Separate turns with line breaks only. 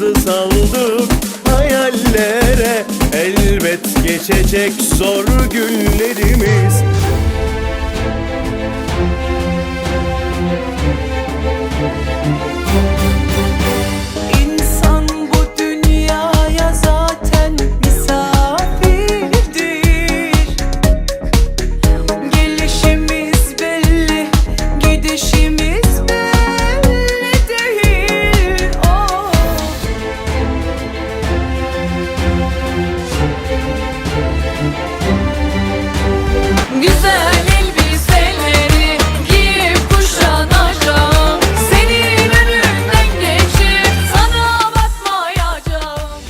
Yollarımızı saldık hayallere Elbet geçecek zor günlerimiz. Güzel elbiseleri giyip kuşanacağım Senin önünden geçip sana bakmayacağım